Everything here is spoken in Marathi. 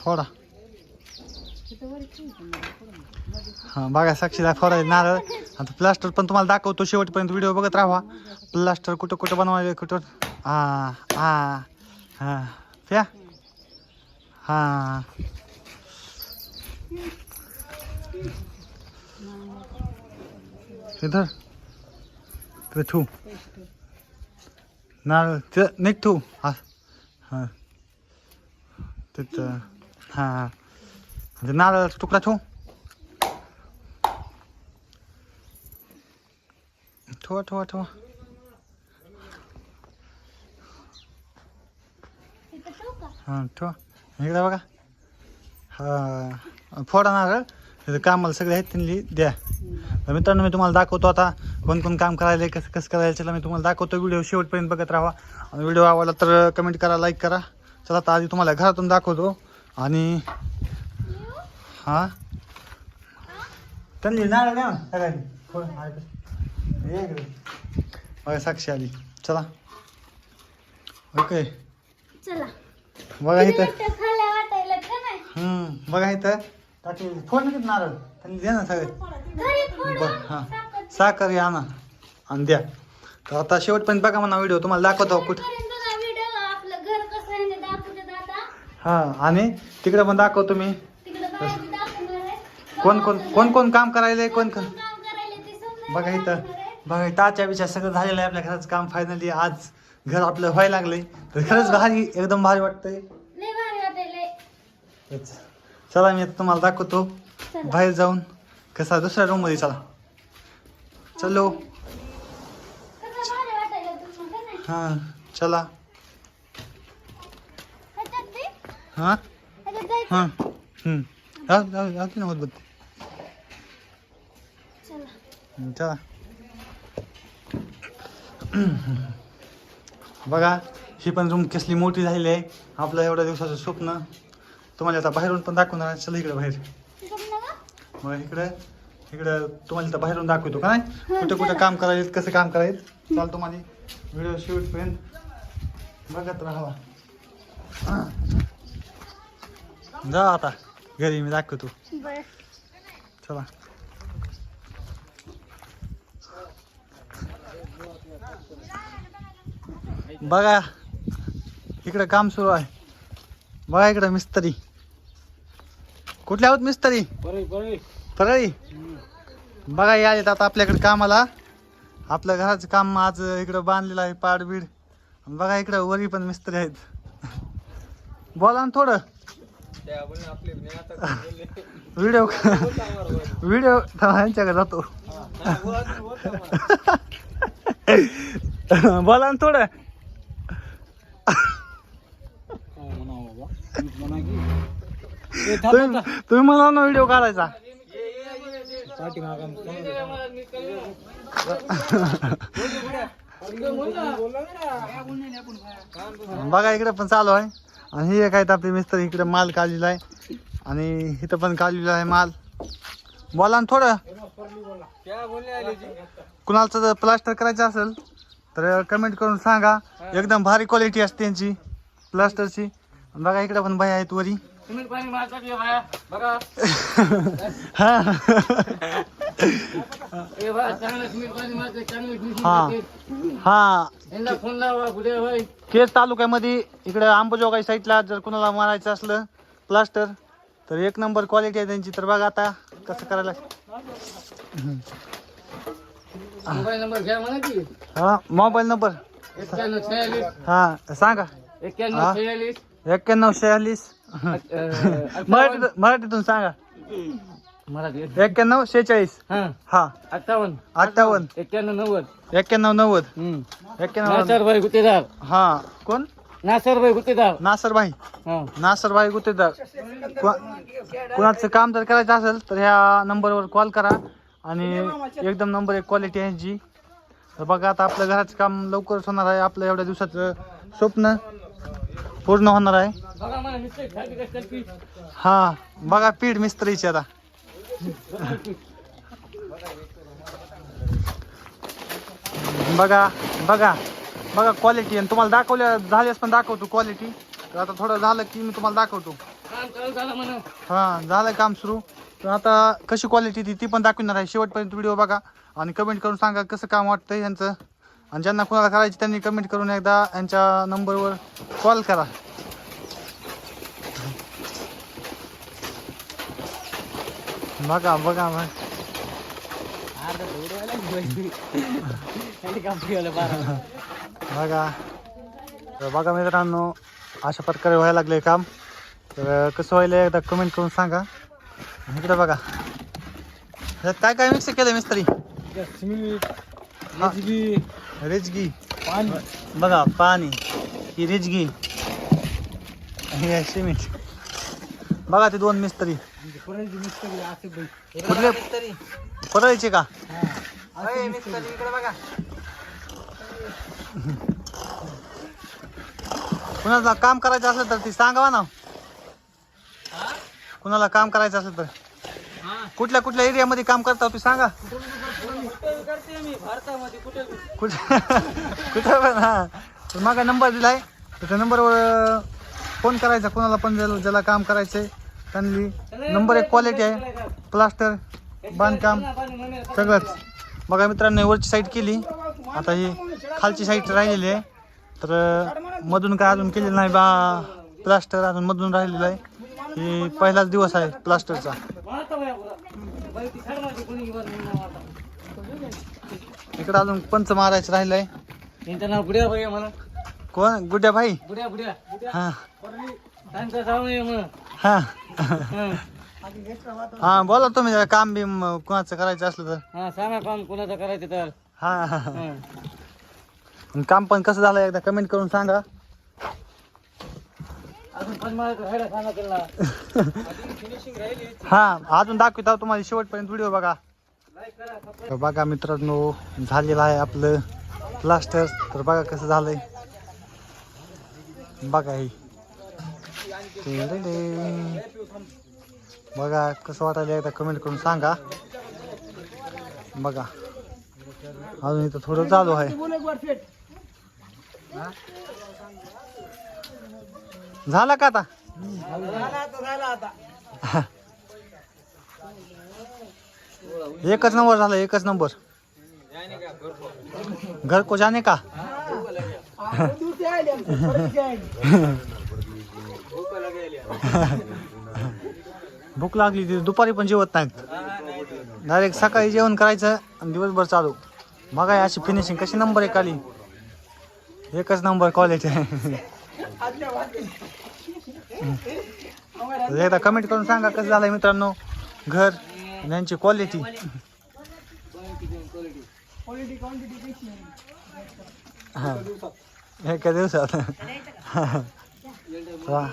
फोडा. हां बघा साक्षीला फोडायचे नारळ. आता प्लास्टर पण तुम्हाला दाखवतो. शेवटपर्यंत व्हिडिओ बघत राहा. प्लास्टर कुठं कुठं बनवायचं कुठं? हां हां हां. प्या. हां. इधर ठेवू. नारळ ते नाही ठेवू. हा. हां. तिथं. हां ते नारळाचा तुकडा ठेवू ठेवा ठेवा ठेवा हां ठेवा इकडे बघा हां फोडा नारळ तिथं कामाला सगळे आहेत त्यांनी द्या तर मित्रांनो मी तुम्हाला दाखवतो आता कोण कोण काम करायला कसं कसं करायचं चला मी तुम्हाला दाखवतो व्हिडिओ शेवटपर्यंत बघत राहा आणि व्हिडिओ आवडला तर कमेंट करा लाईक करा चला आता आधी तुम्हाला घरातून दाखवतो आणि हां? त्यांनी नारळ द्या ना? सगळ्यांनी आहे बस. ये इकडे. बघा साक्षी आली. चला. ओके. चला. बघा इथं. खाल्या वाटायला का नाही? हम्म बघा इथं. टाकी. फोड ना नारळ? त्यांनी द्या ना सगळे. घरी फोडा. बरं हां. साखर या ना. आणि द्या. तर आता शेवटपर्यंत बघा म्हणा व्हिडिओ. तुम्हाला दाखवतो कुठं पर्यंत बघा व्हिडिओ आपलं घर कसं आहे ते दाखवते आता हां आणि तिकडे पण दाखवतो मी कोण कोण कोण कोण काम करायला कोण कोण बघा इथं. बघा टाच्या बिच्या सगळं झालेलं आहे आपल्या घराचं काम फायनली आज घर आपलं व्हायला लागलंय. तर खरंच भारी एकदम भारी वाटतंय. चला मी तुम्हाला दाखवतो. बाहेर जाऊन. कसा दुसऱ्या रूममध्ये चला. चलो. हां चला ह्याच्यात बी? हां? हां हम्म. चला बघा ही पण रूम कसली मोठी झालेली आहे आपलं एवढ्या दिवसाचं स्वप्न तुम्हाला आता बाहेरून पण दाखवणार. चला इकडे बाहेर? मग इकडे इकडं तुम्हाला इथं बाहेरून दाखवतो का नाही कुठं कुठं काम करायचं कसं काम करायचं चाल तुम्हाला व्हिडिओ शूटपर्यंत बघत राहावा हां. जा आता घरी मी दाखवतो चला बघा इकडं काम सुरू आहे बघा इकडं मिस्त्री कुठले आहोत मिस्त्री परळी बघा या आलेत आता आपल्याकडे कामाला आपल्या घराचं काम आज इकडं बांधलेलं आहे पाड बीड आणि बघा इकडं वरी पण मिस्त्री आहेत बोला ना थोडं व्हिडिओ व्हिडिओ यांच्याकडे जातो. बोला ना थोडं. तुम्ही तुम्ही म्हणा ना व्हिडिओ काढायचा. बघा इकडे पण चालू आहे. आणि हे एक आहेत आपली मिस्त्री इकडे माल काढलेला आहे. आणि इथं पण काढलेला आहे माल. बोला ना थोडं. कुणाचं जर प्लास्टर करायचं असेल तर कमेंट करून सांगा. एकदम भारी क्वालिटी असते त्यांची प्लास्टरची. बघा इकडे पण बाई आहेत वरी. हा हा. हा केस तालुक्यामध्ये इकडे अंबजोगाई साईडला जर कुणाला मारायचं असलं प्लास्टर तर एक नंबर क्वालिटी आहे त्यांची. तर बघा आता कसं करायला मोबाईल नंबर घ्या म्हणा की. हा मोबाईल नंबर. एक्क्याण्णव छयालीस हा सांगा. एक्क्याण्णव. छयालीस एक्क्याण्णव शहालीस मराठीतून मराठीतून सांगा. मराठी एक्क्याण्णव शेहेचाळीस. हा. हा. अठ्ठावन्न. अठ्ठावन्न. एक्क्याण्णव नव्वद. एक्क्याण्णव नव्वद. हम्म. एक्क्याण्णव नासरभाई गुत्तेदार. हा. कोण? नासरभाई गुत्तेदार. नासरभाई हा. नासरभाई गुत्तेदार. को- कोणाचं काम जर करायचं असेल तर ह्या नंबरवर कॉल करा. आणि एकदम नंबर एक क्वालिटी आहे जी. तर बघा आता आपल्या घराचं काम लवकरच होणार आहे. आपलं एवढ्या दिवसाचं स्वप्न पूर्ण होणार आहे. बघा मला हा बघा पीठ मिस्त्रीची आता. बघा बघा बघा क्वालिटी आणि तुम्हाला दाखवल्या झाल्यास पण दाखवतो क्वालिटी तर आता थोडं झालं की मी तुम्हाला दाखवतो. काम चालू झालं म्हणा. हा झालंय काम सुरू. तर आता कशी क्वालिटी ती ती पण दाखवणार आहे. शेवटपर्यंत व्हिडिओ बघा आणि कमेंट करून सांगा कसं काम वाटतंय यांचं आणि ज्यांना कोणाला करायची त्यांनी कमेंट करून एकदा यांच्या नंबरवर कॉल करा. बघा बघा बघा बघा. तर बघा मित्रांनो अशा प्रकारे व्हायला लागले काम. तर कसं व्हायला एकदा कमेंट करून सांगा. इकडे बघा. ह्यात काय काय मिक्स केलं मिस्त्री. रेजगी पाणी. बघा पाणी. ही रेजगी. हे आहे सिमेंट बघा ते दोन मिस्त्री. कुठले? परळीचे का? इकडे बघा. कुणाला काम करायचं असेल तर ती सांगावा ना. कुणाला काम करायचं असेल तर. कुठल्या कुठल्या एरियामध्ये काम करता तुम्ही सांगा. कुठे कुठे पण हा. तर मागा नंबर दिलाय. त्या नंबरवर फोन करायचा. कोणाला पण ज्याला ज्याला काम करायचंय त्यांनी नंबर एक क्वालिटी आहे. प्लास्टर बांधकाम सगळंच. बघा मित्रांनो वरची साईड केली. आता ही खालची साईड राहिलेली आहे. तर मधून काय अजून केलेलं नाही बा. प्लास्टर अजून मधून राहिलेलं आहे. ही पहिलाच दिवस आहे प्लास्टरचा इकडं अजून पंच मारायचं राहिलं आहे कोण? गुड्या भाई? हा. हा. हं. बोला तुम्ही जरा काम बी कोणाचं करायचं असलं तर. हा सांगा काम कोणाचं करायचं तर. हा. हा, हा हं. आणि काम पण कसं झालं एकदा कमेंट करून सांगा. अजून पण मला राहायला सांगा त्यांना. हा अजून दाखवतो तुम्हाला शेवटपर्यंत व्हिडिओ बघा. तर बघा मित्रांनो झालेलं आहे आपलं प्लास्टर तर बघा कसं झालंय. बघा हे. बघा कसं वाटायला एकदा कमेंट करून सांगा. बघा. अजून इथं थोडं चालू आहे. झाला का आता? एकच नंबर झाला एकच नंबर. घर को? जाने का भूक लागली ती दुपारी पण जेवत नाहीत. डायरेक्ट सकाळी जेवण करायचं आणि दिवसभर चालू. मग अशी फिनिशिंग कशी नंबर एक आली. एकच नंबर क्वालिटी एकदा कमेंट करून सांगा कसं झालंय मित्रांनो घर यांची क्वालिटी एका दिवसात. वा.